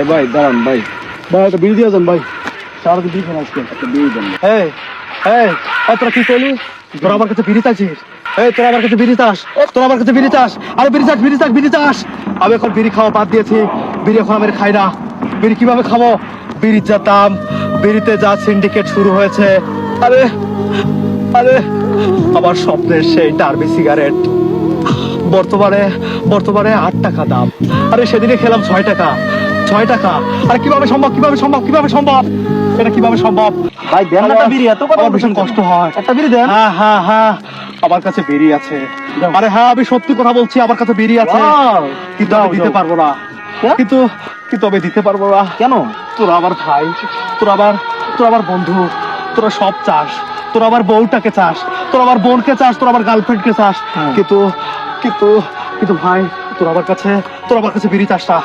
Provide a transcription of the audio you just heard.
এ ভাই দাঁড়ান ভাই। ভাই একটা বিড়ি দিয়ে যান ভাই। সারাদিন বিড়ি খান আজকে। একটা বিড়ি দেন। এই তোরা কি কইলি তোরা আমার কাছে বিড়ি চাইছিস? এই তোরা আমার কাছে বিড়ি চাস? তোরা আমার কাছে বিড়ি চাস? আরে বিড়ি চাস বিড়ি চাস বিড়ি চাস। আমি এখন বিড়ি খাওয়া বাদ দিয়েছি। বিড়ি এখন আমি খাই না। বিড়ি কীভাবে খাব? বিড়ির যা দাম বিড়িতে যা সিন্ডিকেট শুরু হয়েছে। আরে আরে আমার স্বপ্নের সেই টার্বি সিগারেট। বর্তমানে বর্তমানে আট টাকা দাম। আরে সেদিনে খেলাম ছয় টাকা। ছয় টাকা। আরে কীভাবে সম্ভব কীভাবে সম্ভব কীভাবে সম্ভব? এটা কীভাবে সম্ভব? ভাই দেন একটা বিড়ি এত কথা ভীষণ কষ্ট হয়। একটা বিড়ি দেন। হ্যাঁ হ্যাঁ হ্যাঁ। আমার কাছে বেরি আছে। আরে হ্যাঁ আমি সত্যি কথা বলছি আমার কাছে বেরি আছে। কিন্তু আমি দিতে পারব না। কেন? কিন্তু কিন্তু আমি দিতে পারব না। কেন? তোরা আমার ভাই তোরা আমার তোরা আমার বন্ধু তোরা সব চাস। তোর আমার বউটাকে চাস তোরা আমার বোনকে চাস তোরা আমার গার্লফ্রেন্ডকে চাস। হ্যাঁ। কিন্তু কিন্তু কিন্তু ভাই তোর আমার কাছে তোর আমার কাছে বেরি চাস না